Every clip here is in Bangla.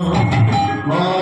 Oh.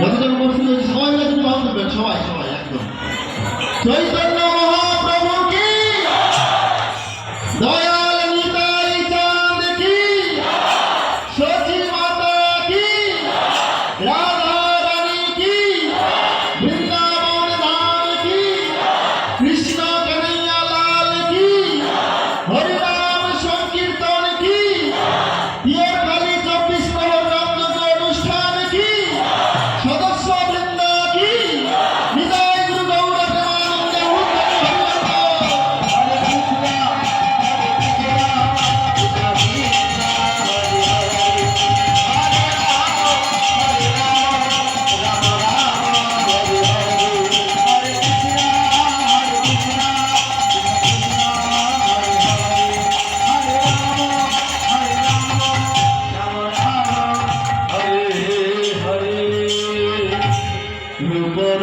নদীদের উপস্থিত সবাই মিলে কিন্তু ভাব করবেন সবাই সবাই একদম। দয়া